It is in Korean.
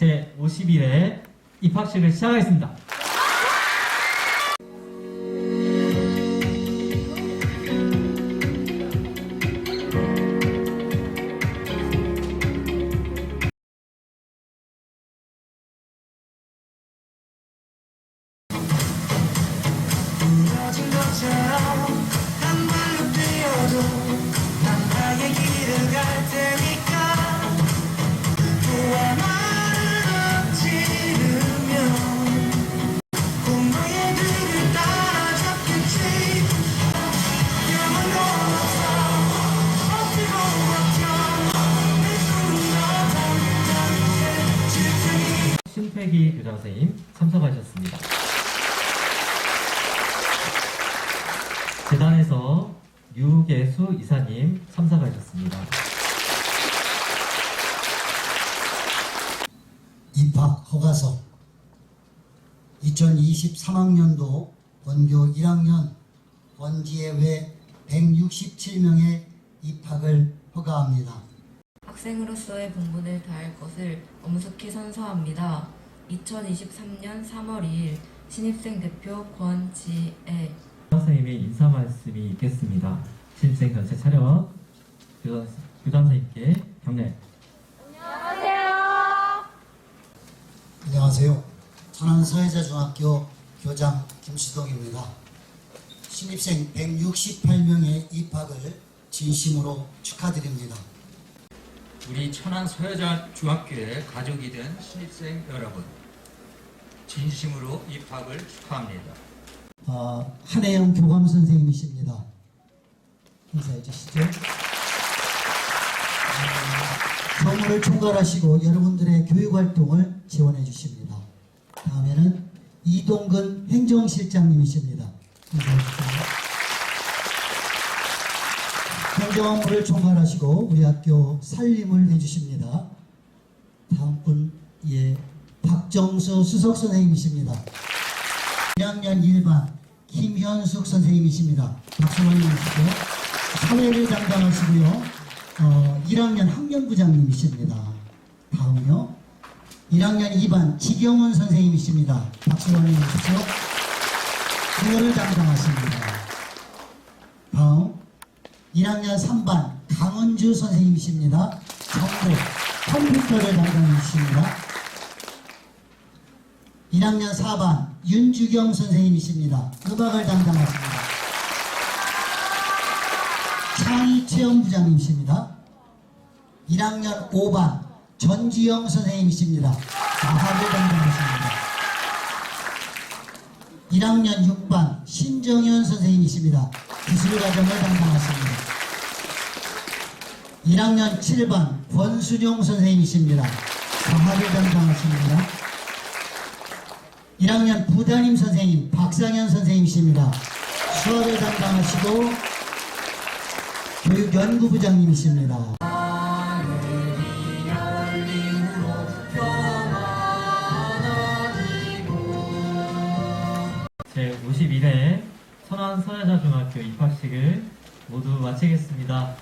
제 50일에 입학식을 시작하겠습니다. 난 나의 길을 갈 테니 교장 선생님 참석하셨습니다. 재단에서 유계수 이사님 참석하셨습니다. 입학 허가서 2023학년도 원교 1학년 원지예외 167명의 입학을 허가합니다. 학생으로서의 본분을 다할 것을 엄숙히 선서합니다. 2023년 3월 2일 신입생 대표 권지애 선생님의 인사 말씀이 있겠습니다. 신입생 전체 차렷 교장, 교장 선생님께 경례 안녕하세요. 천안 서해자중학교 교장 김수동입니다. 신입생 168명의 입학을 진심으로 축하드립니다. 우리 천안 서여자 중학교의 가족이 된 신입생 여러분 진심으로 입학을 축하합니다. 어, 한혜영 교감 선생님이십니다. 인사해 주시죠. 어, 성우를 총괄하시고 여러분들의 교육 활동을 지원해 주십니다. 다음에는 이동근 행정실장님이십니다. 행정업무를 총괄하시고 우리 학교 살림을 해주십니다. 다음 분, 예, 박정수 수석 선생님이십니다. 1학년 1반 김현숙 선생님이십니다. 박수 많이 주시고 사회를 담당하시고요. 어, 1학년 학년부장님이십니다. 다음요. 1학년 2반 지경훈 선생님이십니다. 박수 많이 주십시오. 국어를 담당하십니다. 다음 1학년 3반 강은주 선생님이십니다. 정보 컴퓨터를 담당하십니다. 1학년 4반 윤주경 선생님이십니다. 음악을 담당하십니다. 창의 체험부장님이십니다. 1학년 5반 전지영 선생님이십니다. 과학을 담당하십니다. 1학년 6반 신정현 선생님이십니다. 기술과정을 담당하십니다. 1학년 7반 권순용 선생님이십니다. 과학을 담당하십니다. 1학년 부담임 선생님 박상현 선생님이십니다. 수업을 담당하시고 교육연구부장님이십니다. 제 51회 천안 서여자중학교 입학식을 모두 마치겠습니다.